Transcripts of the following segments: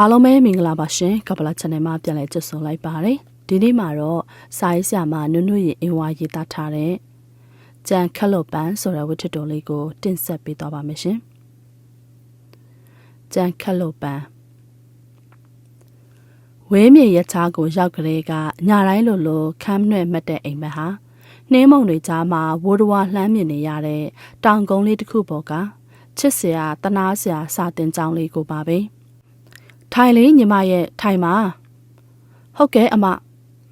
အားလုံးပဲမင်္ဂလာပါရှင်ကပလာ channel မှာပြန်လည်ကြိုဆိုလိုက်ပါတယ်ဒီနေ့မှာတော့စာရေးဆရာမနွနွရဲ့အင်ဝါရေးသားထားတဲ့ကြံခက်လို့ပန်းဆိုတဲ့ဝတ္ထုတော်လေးကို တင်ဆက်ပေးသွားပါမယ်ရှင်ကြံခက်လို့ပန်းဝဲမြေရချားကိုရောက်ကလေးကညာတိုင်းလိုလိုခမ်းနှဲ့မှတ်တဲ့အိမ်မက်ဟာနှင်းမုံတွေကြားမှာဝိုးတဝါလှမ်းမြင်နေရတဲ့တောင်ကုန်းလေးတစ်ခုပေါ်ကချစ်စရာတနာစရာစာတင်ကြောင်းလေးကိုပါပဲ။ ထိုင်လေးညီမရဲ့ထိုင်ပါ။ဟုတ်ကဲ့အမ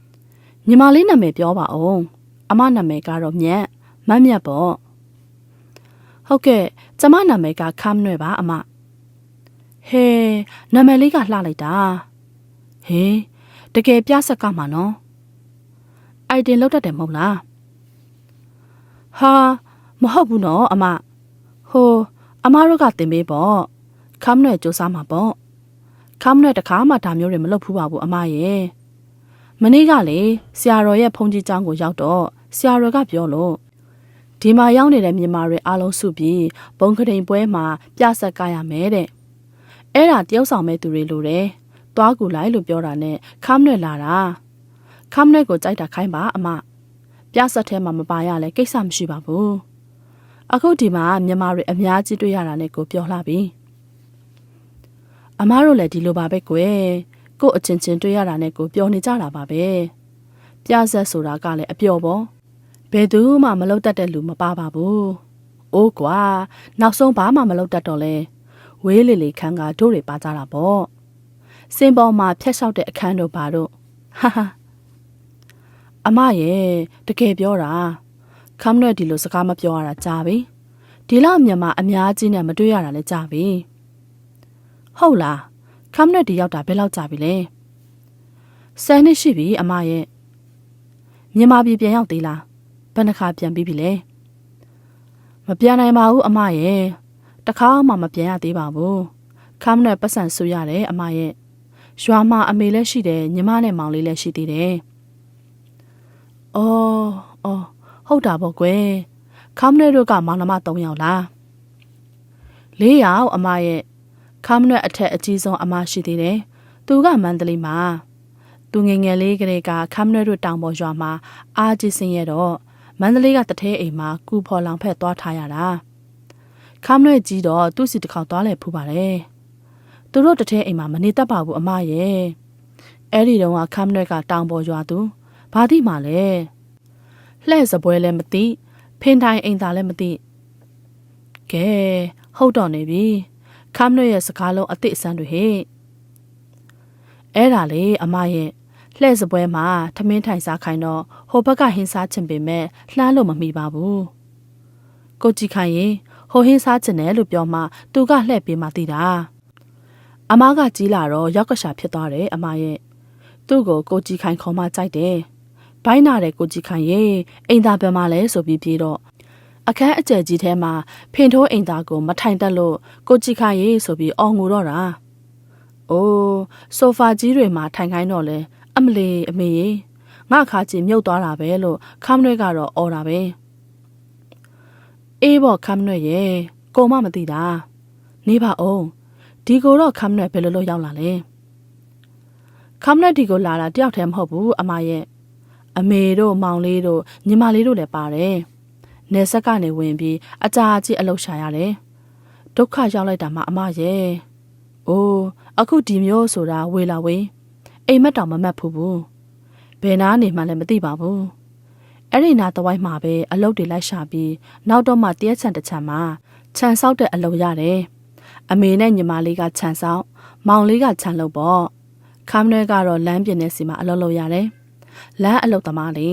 ။ညီမလေးနာမည်ပြောပါဦး။အမနာမည်ကတော့မြတ်မတ်မြတ်ပေါ့။ဟုတ်ကဲ့ကျမနာမည်ကခမ်းနွယ်ပါအမ။ဟဲနာမည်လေးကလှလိုက်တာ။ဟေးတကယ်ပြဆက်ကမှာနော်။အိုက်တင်လောက်တတ်တယ်မဟုတ်လား။ဟာမဟုတ်ဘူးနော်အမ။ဟိုအမတို့ကတင်ပေးပေါ့ခမ်းနွယ်စူးစမ်းမှာပေါ့ ခမ်းနွယ်တခါမှဒါမျိုးတွေမလုပ်ဘူးပါဘူးအမရဲ့မနေ့ကလေဆရာတော်ရဲ့ဖုန်ကြီးကျောင်းကိုရောက်တော့ဆရာတော်ကပြောလို့ဒီမှာရောက်နေတဲ့မြန်မာတွေအားလုံးစုပြီးဘုံကတိန်ပွဲမှာပြဆက်ကရမယ်တဲ့အဲ့ဒါတယောက်ဆောင်မဲ့သူတွေလိုတယ်သွားကူလိုက်လို့ပြောတာနဲ့ခမ်းနွယ်လာတာခမ်းနွယ်ကိုကြိုက်တာခိုင်းပါအမပြဆက်ထဲမှာမပါရလဲကိစ္စမရှိပါဘူးအခုဒီမှာမြန်မာတွေအများကြီးတွေ့ရတာနဲ့ကိုပြောလှပြီ အမားတို့လည်းဒီလိုပါပဲကွယ်ကို့အချင်းချင်းတွေ့ရတာနဲ့ကိုပြောနေကြတာပါပဲပြဆက်ဆိုတာကလည်းအပျော်ပေါ့ဘယ်သူမှမလုပ်တတ်တဲ့လူမပါပါဘူးအိုးကွာနောက်ဆုံးဘာမှမလုပ်တတ်တော့လဲဝေးလေလေခန်းကတို့တွေပါကြတာပေါ့စင်ပေါ်မှာဖျက်လျှောက်တဲ့အခန်းတို့ဘာတို့ဟာဟာအမရဲ့တကယ်ပြောတာခမ်းနွဲ့ဒီလိုစကားမပြောရတာကြာပြီဒီလောက်မြန်မာအများကြီးနဲ့မတွေ့ရတာလည်းကြာပြီ ဟုတ်လားခမ်းနွဲ့ဒီရောက်တာဘယ်လောက်ကြာပြီလဲဆယ်နှစ်ရှိပြီအမရဲ့မြန်မာပြည်ပြန်ရောက်သေးလားဘယ်နှခါပြန်ပြီးပြီလဲမပြန်နိုင်ပါဘူးအမရဲ့တခါမှမပြန်ရသေးပါဘူးခမ်းနွဲ့ပတ်စံဆူရတယ်အမရဲ့ရွာမှာအမေလည်းရှိတယ်ညီမနဲ့မောင်လေးလည်းရှိသေးတယ်အော်အော်ဟုတ်တာပေါ့ကွယ်ခမ်းနွဲတို့ကမောင်နှမ၃ယောက်လား၄ယောက်အမရဲ့ ခမ်းနွဲအထက်အကြီးဆုံးအမရှိသေးတယ်သူကမန္တလေးမှာသူငယ်ငယ်လေးကလေးကခမ်းနွဲတို့တောင်ပေါ်ရွာမှာအားကြီးစင်းရတော့မန္တလေးကတထဲအိမ်မှာကူဖော်လောင်ဖက်သွားထားရတာခမ်းနွဲကြီးတော့သူ့စီတစ်ခေါက်သွားလဲဖူးပါတယ်သူတို့တထဲအိမ်မှာမနေတတ်ပါဘူးအမရဲ့အဲ့ဒီတော့ခမ်းနွဲကတောင်ပေါ်ရွာသူဘာတိမှလဲလှဲ့စပွဲလည်းမသိဖင်တိုင်းအိမ်သာလည်းမသိကဲဟုတ်တော့နေပြီ ခမ်းနွဲ့ရဲ့စကားလုံးအစ်စ်အစမ်းတွေဟဲ့အဲ့ဒါလေအမရဲ့လှဲ့စပွဲမှာထမင်းထိုင်စားခိုင်းတော့ဟိုဘက်ကဟင်းစားချင်ပေမဲ့လှမ်းလို့မမိပါဘူးကိုကြည့်ခိုင်းရင်ဟိုဟင်းစားချင်တယ်လို့ပြောမှသူကလှည့်ပေးမှသိတာအမကကြီးလာတော့ရောက်ကရှာဖြစ်သွားတယ်အမရဲ့သူ့ကိုကိုကြည့်ခိုင်းခေါ်မှကြိုက်တယ်ဘိုင်းနာတဲ့ကိုကြည့်ခိုင်ရေအိမ်သာဘယ်မှာလဲဆိုပြီးပြေတော့ အခန်းအကျယ်ကြီးထဲမှာဖင်ထိုးအိမ်သာကိုမထိုင်တတ်လို့ကိုကြည့်ခိုင်ရေဆိုပြီးအော်ငိုတော့တာ။အိုးဆိုဖာကြီးတွေမှာထိုင်ခိုင်းတော့လဲအမလီအမေရေငါခါချင်မြုပ်သွားတာပဲလို့ခမ်းနွဲကတော့အော်တာပဲ။အေးပေါ့ခမ်းနွဲရဲ့ကိုမမသိတာ။နေပါအောင်ဒီကိုတော့ခမ်းနွဲဘယ်လိုလုပ်ရောက်လာလဲ။ခမ်းနွဲဒီကိုလာတာတယောက်တည်းမဟုတ်ဘူးအမရဲ့အမေတို့မောင်လေးတို့ညီမလေးတို့လည်းပါတယ်။ နေဆက်ကနေဝင်ပြီးအကြာကြီးအလုပ်ရှာရတယ်။ဒုက္ခရောက်လိုက်တာမှအမရဲ့။အိုးအခုဒီမျိုးဆိုတာဝေလာဝေးအိမ်မက်တောင်မမတ်ဘူးဘူး။ဘယ်နာနေမှလည်းမသိပါဘူး။အဲ့ဒီနာတဝိုင်းမှာပဲအလုပ်တွေလိုက်ရှာပြီးနောက်တော့မှတရက်ချန်တစ်ချန်မှာခြံဆောက်တဲ့အလုပ်ရတယ်။အမေနဲ့ညီမလေးကခြံဆောက်မောင်လေးကခြံလုပ်ပေါ့။ခမ်းနွဲကတော့လမ်းပြင်နေစီမှာအလုပ်လုပ်ရတယ်။လမ်းအလုတ်သမားလေ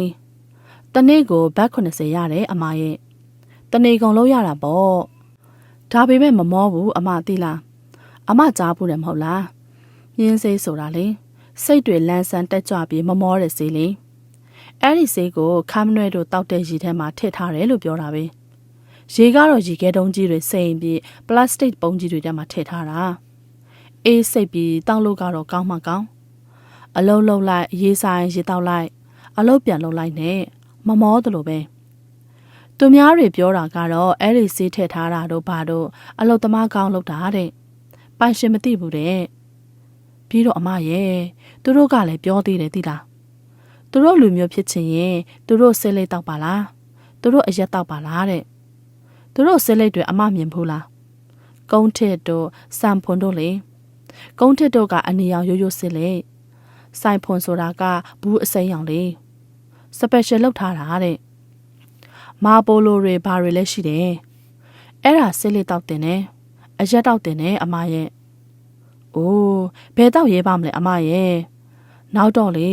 တနေ့ကိုဘတ်80ရတယ်အမရဲ့တနေ့ကုန်လုံးရတာပေါ့ဒါပေမဲ့မမောဘူးအမသိလားအမကြားဘူးတယ်မဟုတ်လားမြင်းစိတ်ဆိုတာလေစိတ်တွေလန်းဆန်းတက်ကြွပြီးမမောတဲ့စေးလေအဲ့ဒီစေးကိုခမ်းနွဲတို့တောက်တဲ့ရေထဲမှာထည့်ထားတယ်လို့ပြောတာပဲရေကတော့ရေခဲတုံးကြီးတွေစိမ်ပြီးပလတ်စတစ်ပုံးကြီးတွေထဲမှာထည့်ထားတာအေးစိတ်ပြီးတောက်လို့ကတော့ကောင်းမှကောင်းအလုံးလုံးလိုက်ရေးဆိုင်ရေးတောက်လိုက်အလုံးပြန်လုံးလိုက်နဲ့ မမောသလိုပဲသူများတွေပြောတာကတော့အဲ့ဒီစေးထည့်ထားတာတို့ဘာတို့အလုတ်သမားကောင်းလုပ်တာတဲ့ပိုင်ရှင်မသိဘူးတဲ့ပြီးတော့အမရဲ့သူတို့ကလည်းပြောသေးတယ်သိလားသူတို့လူမျိုးဖြစ်ချင်ရင်သူတို့ဆဲလိတ်တောက်ပါလားသူတို့အရက်တောက်ပါလားတဲ့သူတို့ဆဲလိတ်တွေအမမြင်ဘူးလားကုန်းထစ်တို့စံဖွန်တို့လေကုန်းထစ်တို့ကအနေရောင်ရိုးရိုးစစ်လေစိုင်ဖွန်ဆိုတာကဘူးအစိမ်းရောင်လေ စပယ်ရှယ်လောက်ထားတာတဲ့မာပိုလိုတွေဘာတွေလဲရှိတယ်အဲ့ဒါဆဲလိတ်တောက်တင်တယ်အရက်တောက်တင်တယ်အမရဲ့။အိုးဘယ်တော့ရဲပါမလဲအမရဲ့။နောက်တော့လေ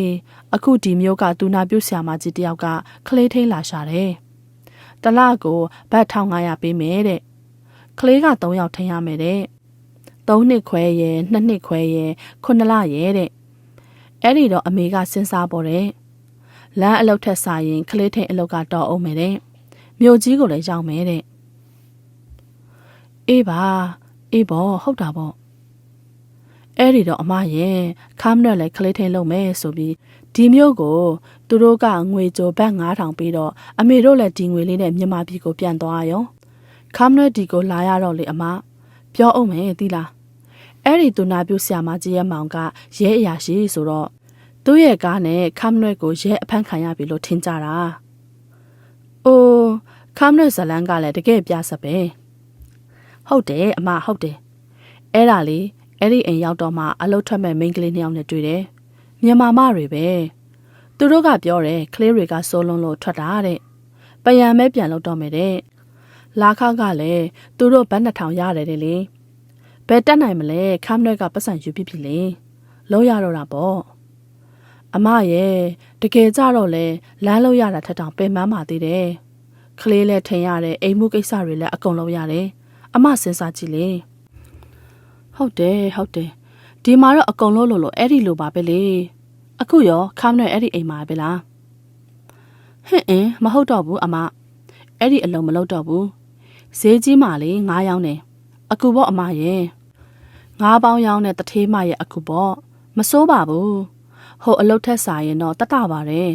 အခုဒီမျိုးကသူနာပြုတ်ဆရာမကြီးတယောက်ကခလေးထိန်လာရှာတယ်။တလကိုဘတ်1500ပေးမယ်တဲ့။ခလေးက3ယောက်ထိန်ရမယ်တဲ့။3နှစ်ခွဲရယ်2နှစ်ခွဲရယ်9လရယ်တဲ့။အဲ့ဒီတော့အမေကစဉ်းစားပေါ်တယ်။ လမ်းအလုပ်ထက်စားရင်ခလေးထိန်အလုပ်ကတော်အောင်မယ်တဲ့။မြို့ကြီးကိုလည်းရောက်မယ်တဲ့။အေးပါအေးပေါ့ဟုတ်တာပေါ့အဲ့ဒီတော့အမရဲ့ခါမနဲ့လည်းခလေးထင်းလုံးမယ်ဆိုပြီးဒီမျိုးကိုသူတို့ကငွေကြိုဘတ်9000ပေးတော့အမေတို့လည်းဒီငွေလေးနဲ့မြန်မာပြည်ကိုပြန်သွားရောခါမနဲ့ဒီကိုလာရတော့လေအမပြောအောင်မယ်သီလားအဲ့ဒီသူနာပြုဆရာမကြီးရဲ့မောင်ကရဲအရာရှိဆိုတော့ သူ့ရဲ့ကားနဲ့ခါမနဲ့ကိုရဲအဖမ်းခံရပြီလို့ထင်ကြတာအိုးခါမနဲ့ဇလန်ကလည်းတကယ်ပြဆက်ပဲဟုတ်တယ်အမဟုတ်တယ်အဲ့ဒါလေးအဲ့ဒီအိမ်ရောက်တော့မှအလုတ်ထွက်မဲ့မိန်းကလေးနှစ်ယောက်နဲ့တွေ့တယ်။မြန်မာမတွေပဲ။သူတို့ကပြောတယ်ကလေးတွေကစိုးလုံးလို့ထွက်တာတဲ့။ပယံမဲပြန်လို့တော့မယ်တဲ့။လာခကလည်းသူတို့ဘတ်နှစ်ထောင်ရတယ်တဲ့လေ။ဘယ်တက်နိုင်မလဲခမ်းတွေကပတ်စံယူပြဖြစ်လေ။လုံးရတော့တာပေါ့။ အမရဲ့တကယ်ကြတော့လေလမ်းလို့ရတာထက်တောင်ပင်ပန်းပါသေးတယ်။ကလေးလည်းထင်ရတယ်အိမ်မှုကိစ္စတွေလည်းအကုန်လုံးရတယ်။အမစဉ်းစားကြည့်လေ။ဟုတ်တယ်ဟုတ်တယ်ဒီမှာတော့အကုန်လုံးလို့လို့အဲ့ဒီလိုပါပဲလေအခုရောခမ်းနဲ့အဲ့ဒီအိမ်မှာပဲလားဟင့်အင်းမဟုတ်တော့ဘူးအမအဲ့ဒီအလုံးမလုပ်တော့ဘူးဈေးကြီးမှလေငားယောင်းနေအခုပေါ့အမရဲ့ငားပေါင်းယောင်းနဲ့တထေးမရဲ့အခုပေါ့မစိုးပါဘူး ဟိုအလုတ်ထက်စာရင်တော့တတပါတယ်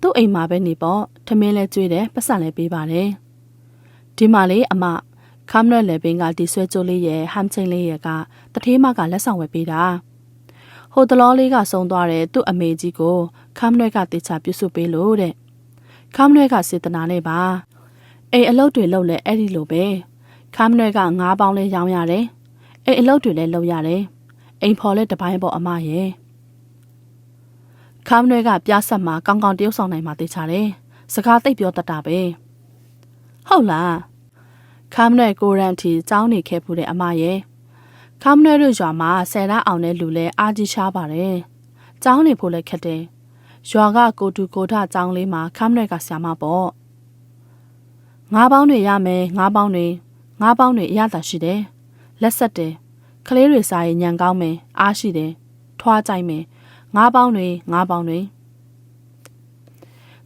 သူ့အိမ်မှာပဲနေပေါ့ထမင်းလဲကျွေးတယ်ပတ်စံလဲပေးပါတယ်ဒီမှာလေအမခမ်နွဲ့လေပင်ကဒီဆွဲကြိုးလေးရဲ့ဟမ်ချင်းလေးရဲ့ကတထေးမကလက်ဆောင်ဝယ်ပေးတာဟိုတလောလေးကဆုံးသွားတဲ့သူ့အမေကြီးကိုခမ်နွဲ့ကတေချာပြုစုပေးလို့တဲ့ခမ်နွဲ့ကစေတနာနဲ့ပါအိမ်အလုပ်တွေလုပ်လဲအဲ့ဒီလိုပဲခမ်နွဲ့ကငါးပေါင်းလဲရောင်းရတယ်အိမ်အလုပ်တွေလည်းလုပ်ရတယ်အိမ်ဖော်လဲတပိုင်းပေါ့အမရဲ့ ခမ်နွဲ့ကပြားဆက်မှာကောင်းကောင်းတရုပ်ဆောင်နိုင်မှာတေချာတယ်စကားသိပ်ပြောတတ်တာပဲဟုတ်လားခမ်နွဲ့ကိုရန်တီကျောင်းနေခဲ့ဖူးတဲ့အမရဲ့ခမ်နွဲ့တို့ရွာမှာဆယ်ရအောင်တဲ့လူလဲအားကြီးရှားပါတယ်ကျောင်းနေဖို့လည်းခက်တယ်ရွာကကိုတူကိုထကျောင်းလေးမှာခမ်နွဲ့ကဆရာမပေါ့ငါးပေါင်းတွေရမယ်ငါးပေါင်းတွေငါးပေါင်းတွေအရသာရှိတယ်လက်ဆက်တယ်ကလေးတွေစားရင်ညံကောင်းမယ်အားရှိတယ်ထွားကြိုက်မယ် ငါးပေါင်းတွေငါးပေါင်းတွေ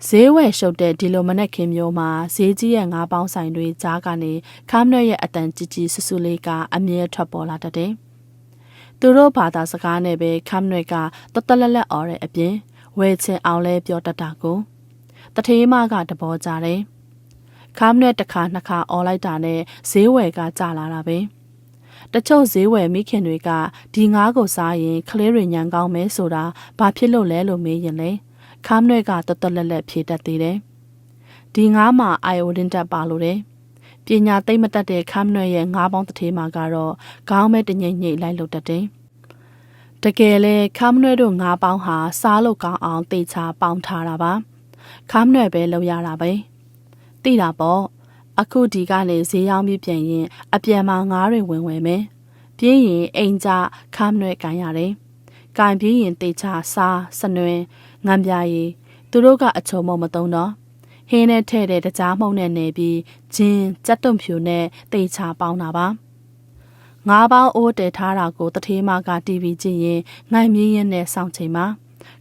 ဈေးဝယ်ရှုပ်တဲ့ဒီလိုမနက်ခင်းမျိုးမှာဈေးကြီးရဲ့ငါးပေါင်းဆိုင်တွေကြားကနေခမ်းနွဲ့ရဲ့အတန်ကြီးကြီးဆူဆူလေးကအမြဲထွက်ပေါ်လာတတ်တယ်။သူတို့ဘာသာစကားနဲ့ပဲခမ်းနွဲ့ကတတလက်လက်အော်တဲ့အပြင်ဝယ်ချင်အောင်လဲပြောတတ်တာကိုတထေးမကတဘောကြတယ်။ခမ်းနွဲ့တစ်ခါနှစ်ခါအော်လိုက်တာနဲ့ဈေးဝယ်ကကြာလာတာပဲ။ တချို့ဈေးဝယ်မိခင်တွေကဒီငါးကိုစားရင်ကလေးတွေညံကောင်းမယ်ဆိုတာဘာဖြစ်လို့လဲလို့မေးရင်လေ။ခမ်းနွဲ့ကတတ်တလက်လက်ဖြေတတ်သေးတယ်။ဒီငါးမှာအိုင်ယိုဒင်တက်ပါလို့တယ်။ပညာသိမ့်မတတ်တဲ့ခမ်းနွဲ့ရဲ့ငါးပေါင်းတစ်ထေးမှာကတော့ခေါင်းမဲတငိမ့်ငိမ့်လိုက်လို့တတ်တယ်။တကယ်လဲခမ်းနွဲ့တို့ငါးပေါင်းဟာစားလို့ကောင်းအောင်တေချာပေါင်းထားတာပါ။ခမ်းနွဲ့ပဲလောက်ရတာပဲ။သိတာပေါ့။ အခုဒီကနေဈေးရောင်းပြီးပြန်ရင် အပြန်မှာငါးတွေဝင်ဝင်မယ်။ပြင်းရင်အိမ်ကြခမ်းနွဲ့ကန်ရတယ်။ကန်ပြင်းရင်တေချာစားစနွယ်ငံပြားရီသူတို့ကအချုံမုံမသုံးတော့ဟင်းနဲ့ထဲ့တဲ့တကြားမှုန့်နဲ့နေပြီးဂျင်းကြက်တုံဖြူနဲ့တိတ်ချပေါင်းတာပါငါးပေါင်းအိုးတည်ထားတာကိုတထေးမကတီးပြီးကြည့်ရင်ငိုင်မြင်းရင်နဲ့စောင့်ချိန်မှာ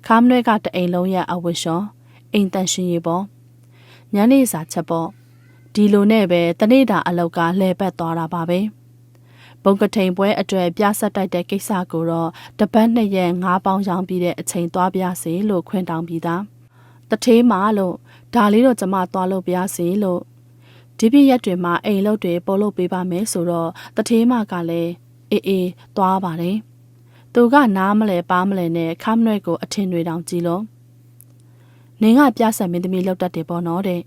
ခါမလွဲကတအိမ်လုံးရဲ့အဝတ်လျှော်အိမ်တန်ရှင်ရေပေါ့ညနေစာချက်ပေါ့ ဒီလိုနဲ့ပဲတနေ့တာအလောက်ကလဲပတ်သွားတာပါပဲဘုံကထိန်ပွဲအတွက်ပြဆက်တိုက်တဲ့ကိစ္စကိုတော့တပတ်နှစ်ရက်ငါးပေါင်းရောင်းပြီးတဲ့အချိန်သွားပြစေလို့ခွင့်တောင်းပြီးသားတထေးမလို့ဒါလေးတော့ကျမသွားလို့ပြစေလို့ဒီပြည့်ရက်တွေမှာအိမ်လုပ်တွေပို့လို့ပေးပါမယ်ဆိုတော့တထေးမကလည်းအေးအေးသွားပါတယ်သူကနားမလဲပါမလဲနဲ့ခမ်းနွဲ့ကိုအထင်တွေတောင်ကြည့်လို့နင်းကပြဆက်မင်းသမီးလောက်တတ်တယ်ပေါ့နော်တဲ့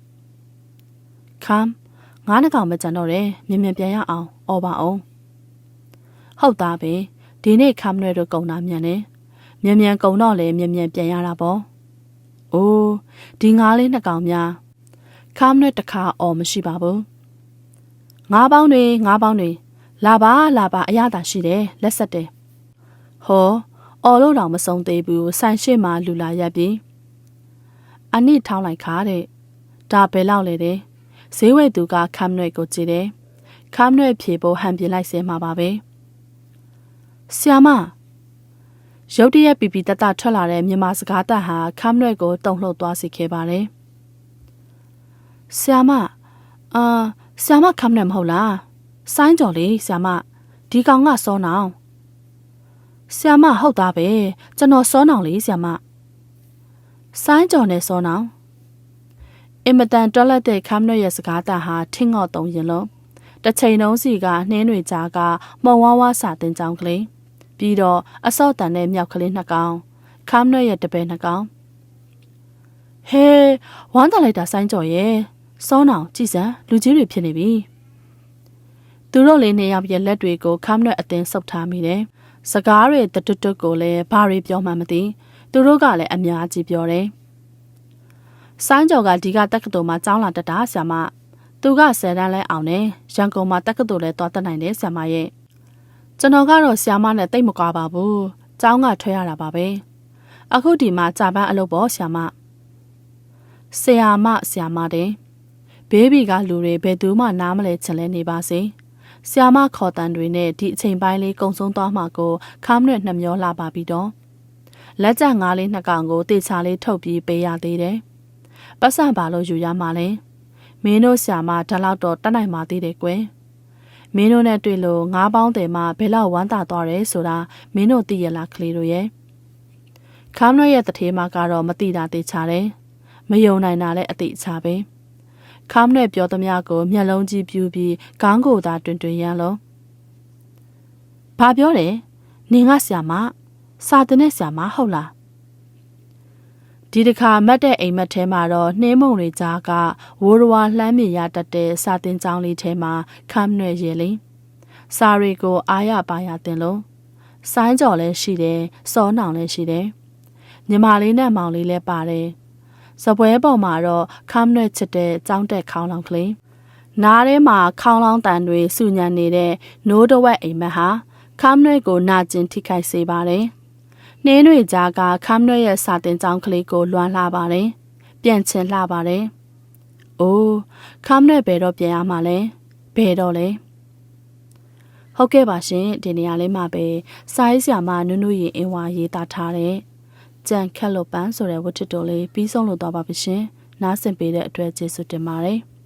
ခမ်းငါးနှကောင်မကြံတော့တယ်မြင်မြန်ပြန်ရအောင်អော်ပါအောင်ဟုတ်သားပဲဒီနေ့ခမ်းနွဲ့တို့ကုံတာမြန်နေမြန်မြန်ကုံတော့လေမြန်မြန်ပြန်ရတာပေါ့အိုးဒီငါးလေးနှကောင်များခမ်းနွဲ့တစ်ခါអော်မရှိပါဘူးငါးပေါင်းတွေငါးပေါင်းတွေလာပါလာပါအရသာရှိတယ်လက်ဆက်တယ်ဟောအော်လို့တော့မဆုံးသေးဘူးဆိုင်ရှိမှလူလာရက်ပြီအနိထောင်းလိုက်ခါတဲ့ဒါဘယ်လောက်လဲတဲ့ ဈေးဝယ်သူကခမ်းနွဲ့ကိုကြည့်တယ်ခမ်းနွဲ့ဖြေဖို့ဟန်ပြလိုက်စဲမှာပါပဲဆီယာမရုတ်တရက်ပီပီတတထွက်လာတဲ့မြန်မာစကားတပ်ဟာခမ်းနွဲ့ကိုတုံလှုပ်သွားစေခဲ့ပါတယ်ဆီယာမအာဆီယာမခမ်းနွဲ့မဟုတ်လားဆိုင်းကြော်လေးဆီယာမဒီကောင်ကစောနောင်ဆီယာမဟုတ်သားပဲကျွန်တော်စောနောင်လေးဆီယာမဆိုင်းကြော်နဲ့စောနောင် အင်မတန်တွက်လက်တဲ့ခမ်းနွဲ့ရဲ့စကားတပ်ဟာထင်းငေါ့တုံရင်လုံးတစ်ချိန်လုံးစီကနှင်းတွေကြားကမော်ဝါးဝါစာတင်ကြောင်းကလေးပြီးတော့အစော့တန်တဲ့မြောက်ကလေးနှစ်ကောင်ခမ်းနွဲ့ရဲ့တပည့်နှစ်ကောင်ဟဲဝမ်းတာလိုက်တာဆိုင်းကြော်ရဲ့စောနောင်ကြည်စံလူကြီးတွေဖြစ်နေပြီသူတို့လေးနှစ်ယောက်ရဲ့လက်တွေကိုခမ်းနွဲ့အတင်းဆုပ်ထားမိတယ်စကားတွေတတွတ်တွတ်ကိုလည်းဘာတွေပြောမှမသိသူတို့ကလည်းအများကြီးပြောတယ် ဆိုင်းကျော်ကဒီကတက္ကသိုလ်မှာကျောင်းလာတက်တာဆ iam မသူကဆယ်တန်းလဲအောင်တယ်ရန်ကုန်မှာတက္ကသိုလ်လဲသွားတက်နိုင်တယ်ဆ iam မရဲ့ကျွန်တော်ကတော့ဆ iam မနဲ့တိတ်မကွာပါဘူးကျောင်းကထွက်ရတာပါပဲအခုဒီမှာကြာပန်းအလုပ်ပေါ့ဆ iam မဆရာမဆရာမတဲ့ဘေးဘီကလူတွေဘယ်သူမှနားမလဲချင်လဲနေပါစေဆ iam မခေါ်တန်တွေနဲ့ဒီအချိန်ပိုင်းလေးကုံဆုံးသွားမှကိုခါမနဲ့နှမျောလာပါပြီတော့လက်ကျန်ငါးလေးနှစ်ကောင်ကိုတေချာလေးထုတ်ပြီးပေးရသေးတယ် ပတ်စံပါလို့ယူရမှာလဲမင်းတို့ဆရာမဒါလောက်တော့တတ်နိုင်ပါသေးတယ်ကွယ်မင်းတို့နဲ့တွေ့လို့ငါးပေါင်းတယ်မှဘယ်လောက်ဝမ်းသာသွားတယ်ဆိုတာမင်းတို့သိရလားကလေးတို့ရဲ့ခမ်းရွက်ရဲ့တထေးမကတော့မသိတာသိချတယ်မယုံနိုင်တာလည်းအသိချပဲခမ်းရွက်ပြောသမျှကိုမျက်လုံးကြီးပြူပြီးခေါင်းကိုသာတွင်တွင်ရမ်းလို့ဘာပြောတယ်နင်ကဆရာမစာတင်တဲ့ဆရာမဟုတ်လား ဒီတစ်ခါမတ်တဲ့အိမ်မက်ထဲမှာတော့နှင်းမုံတွေကြားကဝိုးရဝါလှမ်းမြေရတတ်တဲ့စာတင်ကျောင်းလေးထဲမှာခမ်းနွယ်ရည်လင်းစာတွေကိုအားရပါရတင်လို့ဆိုင်းကြော်လည်းရှိတယ်စောနောင်လည်းရှိတယ်ညီမလေးနဲ့မောင်လေးလည်းပါတယ်စပွဲပေါ်မှာတော့ခမ်းနွယ်ချစ်တဲ့ကျောင်းတက်ခေါင်းလောင်ကလေးနားထဲမှာခေါင်းလောင်းတန်တွေစုညံနေတဲ့နိုးတဝက်အိမ်မက်ဟာခမ်းနွယ်ကိုနာကျင်ထိခိုက်စေပါတယ် နှင်းတွေကြားကခမ်းနွဲ့ရဲ့စာတင်ကြောင်းကလေးကိုလွှမ်းလှပါတယ်။ပြန်ချင်လှပါတယ်။အိုးခမ်းနွဲ့ဘယ်တော့ပြန်ရမှာလဲ။ဘယ်တော့လဲ။ဟုတ်ကဲ့ပါရှင်ဒီနေရာလေးမှာပဲစာရေးဆရာမနုနုရင်အင်းဝါရေးသားထားတဲ့ကြံခက်လို့ပန်းဆိုတဲ့ဝတ္ထုတော်လေးပြီးဆုံးလို့တော့ပါပြီရှင်။နားဆင်ပေးတဲ့အတွက်ကျေးဇူးတင်ပါတယ်။